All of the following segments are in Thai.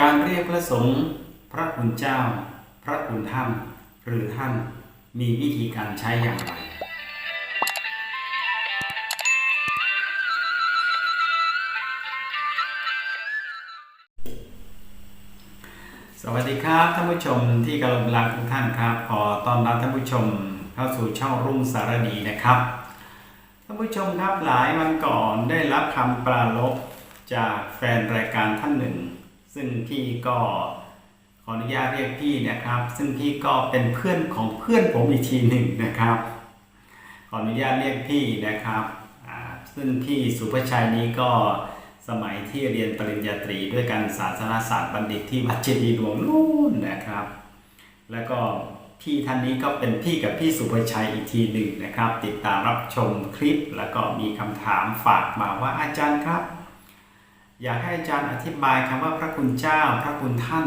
การเรียกพระสงฆ์พระคุณเจ้า พระคุณท่าน หรือท่านมีวิธีการใช้อย่างไร สวัสดีครับท่านผู้ชมที่กำลังรักทุกท่านครับขอต้อนรับท่านผู้ชมเข้าสู่ช่องรุ่งสารดีนะครับท่านผู้ชมครับหลายวันก่อนได้รับคำปราลบจากแฟนรายการท่านหนึ่ง ซึ่งพี่ก็ขออนุญาตเรียกพี่นะครับ ซึ่งพี่ก็เป็นเพื่อนของเพื่อนผมอีกทีหนึ่งนะครับ ขออนุญาตเรียกพี่นะครับซึ่งพี่สุภชัยนี้ก็สมัยที่เรียนปริญญาตรีด้วยกันศาสนศาสตร์บัณฑิตที่วัดเจดีย์หลวงนู่นนะครับ แล้วก็พี่ท่านนี้ก็เป็นพี่กับพี่สุภชัยอีกทีหนึ่งนะครับ ติดตามรับชมคลิปแล้วก็มีคำถามฝากมาว่าอาจารย์ครับ อยากให้อาจารย์อธิบายคำว่าพระคุณเจ้า พระคุณท่าน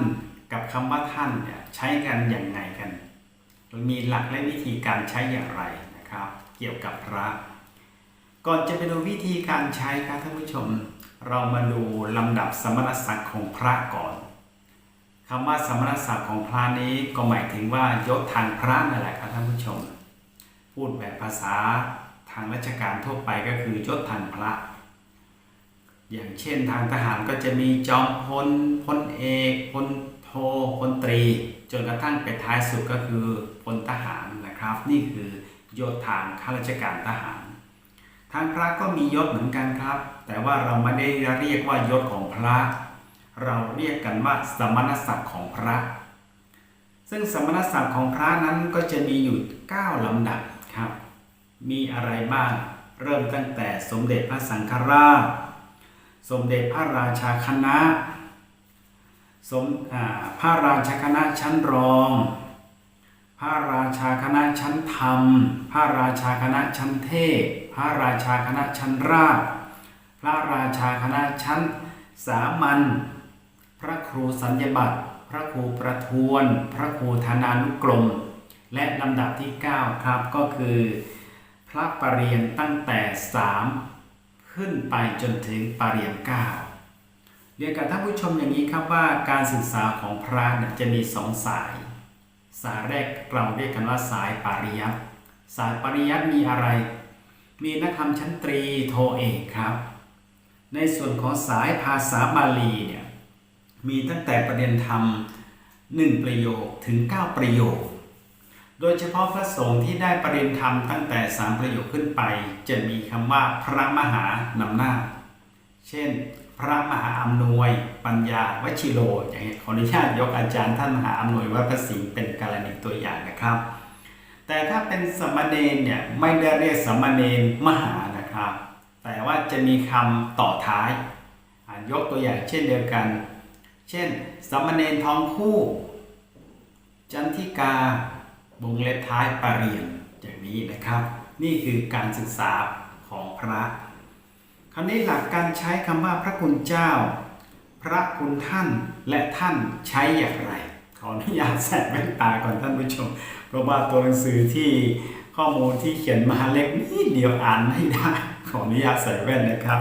กับคำว่าท่านเนี่ยใช้กันอย่างไงกัน มีหลักและวิธีการใช้อย่างไรนะครับ เกี่ยวกับพระ ก่อนจะไปดูวิธีการใช้ครับท่านผู้ชม เรามาดูลำดับสมณศักดิ์ของพระก่อนคำว่าสมณศักดิ์ของพระนี้ก็หมายถึงว่ายศทางพระนั่นแหละครับท่านผู้ชม พูดแบบภาษาทางราชการทั่วไปก็คือยศทางพระ อย่างเช่นทางทหารก็จะมีจอมพลพลเอกพลโทพลตรี จนกระทั่งไปท้ายสุดก็คือพลทหารนะครับ นี่คือ ยศทางข้าราชการทหาร ทางพระก็มียศเหมือนกันครับ แต่ว่าเราไม่ได้เรียกว่ายศของพระ เราเรียกกันว่าสมณศักดิ์ของพระ ซึ่งสมณศักดิ์ของพระนั้นก็จะมีอยู่ 9 ลำดับครับ มีอะไรบ้างเริ่มตั้งแต่สมเด็จพระสังฆราช สมเด็จพระราชาคณะสมพระราชาคณะชั้นรอง พระราชาคณะชั้นธรรม พระราชาคณะชั้นเทพ พระราชาคณะชั้นราชพระราชาคณะชั้นสามัญ พระครูสัญญบัตร พระครูประทวน พระครูธนานุกรม และลำดับที่ 9 ครับก็คือ พระปรริญญาตั้งแต่ 3 ขึ้นไปจนถึงปารริญญาเรียนกับท่านผู้ชมอย่างนี้ครับว่าการศึกษาของพระเนี่ยจะมีสองสาย สายแรกเราเรียกกันว่าสายปาริยัติสายปริยัติมีอะไร มีนักธรรมชั้นตรีโทเอกครับ ในส่วนของสายภาษาบาลีเนี่ยมีตั้งแต่ประเด็นธรรม 1 ประโยคถึง 9 ประโยค โดยเฉพาะพระสงฆ์ที่ได้ประเด็นธรรมตั้งแต่3ประโยคขึ้นไป จะมีคำว่าพระมหานำหน้า เช่น พระมหาอำนวย ปัญญาวชิโร อย่างนี้ขออนุญาตยกอาจารย์ท่านมหาอำนวยวัดพระสิงห์เป็นกรณีตัวอย่างนะครับ แต่ถ้าเป็นสมณเณรเนี่ยไม่ได้เรียกสมณเณรมหานะครับ แต่ว่าจะมีคำต่อท้ายยกตัวอย่างเช่นเดียวกัน เช่น สมณเณรทองคู่ จันทิกา วงเล็บท้ายปรริญญาอย่างนี้นะครับ นี่คือการศึกษาของพระ คราวนี้หลักการใช้คำว่าพระคุณเจ้า พระคุณท่านและท่านใช้อย่างไร ขออนุญาตใส่แว่นตาก่อนท่านผู้ชม เพราะว่าตัวหนังสือที่ข้อมูลที่เขียนมาเล็กนิดเดียวอ่านไม่ได้ขออนุญาตใส่แว่นนะครับ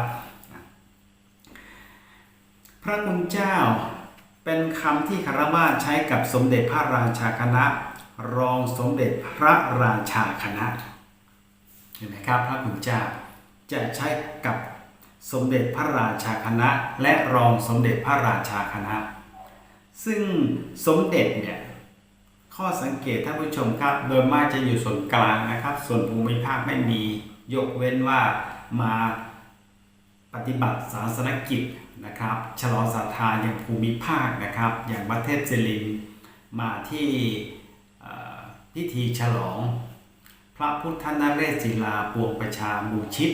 พระคุณเจ้าเป็นคำที่คารวะใช้กับสมเด็จพระราชาคณะ รองสมเด็จพระราชาคณะเห็นไหมครับพระคุณเจ้าจะใช้กับสมเด็จพระราชาคณะ และรองสมเด็จพระราชาคณะ ซึ่งสมเด็จเนี่ยข้อสังเกตท่านผู้ชมครับ โดยมากจะอยู่ส่วนกลางนะครับ ส่วนภูมิภาคไม่มียกเว้นว่ามาปฏิบัติศาสนกิจนะครับฉลองศรัทธาอย่างภูมิภาคนะครับ อย่างประเทศเจลินมาที่ พิธีฉลอง พระพุทธนเรศศิลาปวงประชาบูชิต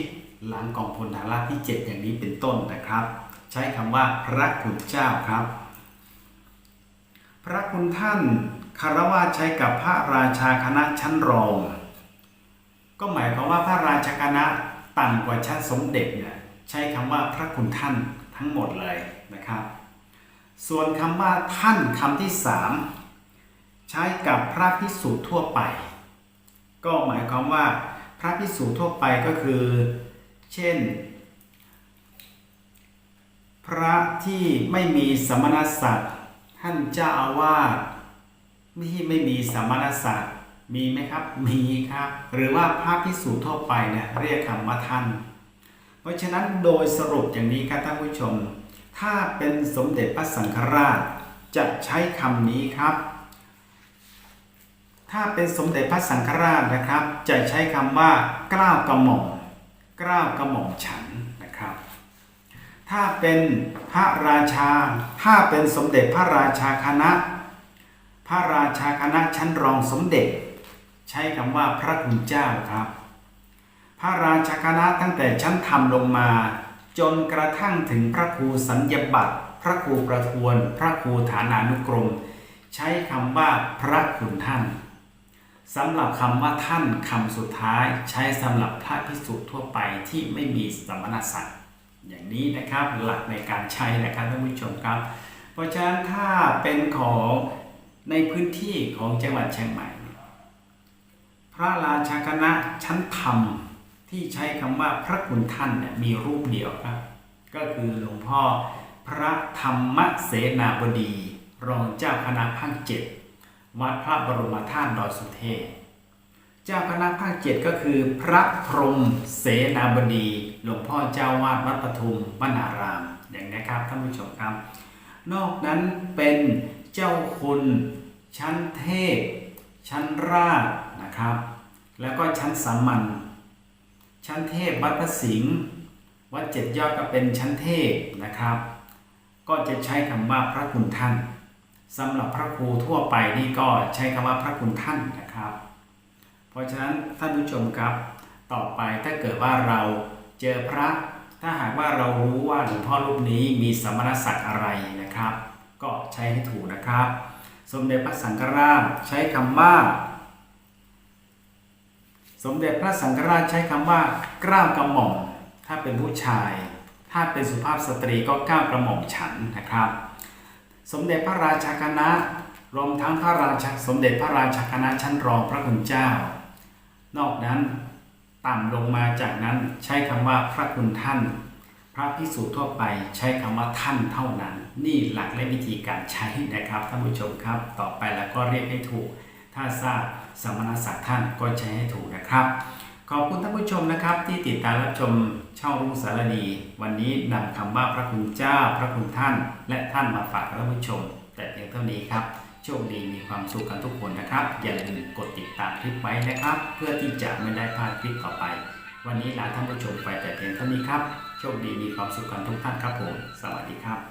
หลังกองพลฐานราบที่ 7 อย่างนี้เป็นต้นนะครับ ใช้คำว่าพระคุณเจ้าครับ พระคุณท่านคารวะใช้กับพระราชาคณะชั้นรอง ก็หมายความว่าพระราชาคณะต่ำกว่าชั้นสมเด็จเนี่ยใช้คำว่าพระคุณท่านทั้งหมดเลยนะครับ ส่วนคำว่าท่านคำที่สาม ใช้กับพระพิสุทั่วไป ก็หมายความว่าพระพิสุทั่วไปก็คือ เช่น พระที่ไม่มีสมณศักดิ์ท่านเจ้าอาวาสที่ไม่มีสมณศักดิ์มีไหมครับ มีครับ หรือว่าพระพิสูจน์ทั่วไปเนี่ยเรียกคำว่าท่าน เพราะฉะนั้นโดยสรุปอย่างนี้ครับท่านผู้ชม ถ้าเป็นสมเด็จพระสังฆราชจะใช้คำนี้ครับ ถ้าเป็นสมเด็จพระสังฆราชนะครับ จะใช้คำว่ากล้าวกระหม่อมกล้าวกระหม่อมฉันนะครับ ถ้าเป็นพระราชา ถ้าเป็นสมเด็จพระราชาคณะ พระราชาคณะชั้นรองสมเด็จ ใช้คำว่าพระคุณเจ้าครับ พระราชาคณะตั้งแต่ชั้นธรรมลงมา จนกระทั่งถึงพระครูสัญญบัตรพระครูประทวน พระครูฐานานุกรม ใช้คำว่าพระคุณท่าน สำหรับคำว่าท่านคำสุดท้ายใช้สำหรับพระพิสุทั่วไปที่ไม่มีสมณศักดิ์อย่างนี้นะครับหลักในการใช้นะครับท่านผู้ชมครับ เพราะฉะนั้นถ้าเป็นของในพื้นที่ของจังหวัดเชียงใหม่ พระราชาคณะชั้นธรรมที่ใช้คำว่าพระคุณท่านเนี่ยมีรูปเดียวครับ ก็คือหลวงพ่อพระธรรมเสนาบดี รองเจ้าคณะภาคเจ็ด วัดพระบรมธาตุดอยสุเทพเจ้าคณะภาคเจ็ดก็คือ พระพรมเสนาบดี หลวงพ่อเจ้าวาดวัดปทุมวนารามอย่างนี้ครับท่านผู้ชมครับ นอกนั้นเป็นเจ้าคุณชั้นเทพ ชั้นราชนะครับ แล้วก็ชั้นสามัญชั้นเทพวัดพระสิงห์วัดเจ็ดยอดก็เป็นชั้นเทพนะครับ ก็จะใช้คำว่าพระคุณท่าน สำหรับพระครูทั่วไปนี่ก็ใช้คำว่าพระคุณท่านนะครับ เพราะฉะนั้นท่านผู้ชมครับต่อไปถ้าเกิดว่าเราเจอพระ ถ้าหากว่าเรารู้ว่าหลวงพ่อรูปนี้มีสมณศักดิ์อะไรนะครับ ก็ใช้ให้ถูกนะครับ สมเด็จพระสังฆราชใช้คำว่า สมเด็จพระสังฆราชใช้คำว่ากล้าวกระหม่อมถ้าเป็นผู้ชาย ถ้าเป็นสุภาพสตรีก็กล้าวกระหม่อมฉันนะครับ สมเด็จพระราชาคณะรวมทั้งพระราชาสมเด็จพระราชาคณะชั้นรองพระคุณเจ้า นอกนั้นต่ำลงมาจากนั้นใช้คำว่าพระคุณท่าน พระพิสูจน์ทั่วไปใช้คำว่าท่านเท่านั้น นี่หลักและวิธีการใช้นะครับท่านผู้ชมครับ ต่อไปแล้วก็เรียกให้ถูก ถ้าทราบสมณศักดิ์ท่านก็ใช้ให้ถูกนะครับ ขอบคุณท่านผู้ชมนะครับ ที่ติดตามรับชมช่องรุ่งสารดี วันนี้นำคำว่าพระคุณเจ้า พระคุณท่าน และท่านมาฝากท่านผู้ชม แต่เพียงเท่านี้ครับโชคดีมีความสุขกันทุกคนนะครับ อย่าลืมกดติดตามคลิปไว้นะครับ เพื่อที่จะไม่ได้พลาดคลิปต่อไป วันนี้ลาท่านผู้ชมไปแต่เพียงเท่านี้ครับโชคดีมีความสุขกันทุกท่านครับผม สวัสดีครับ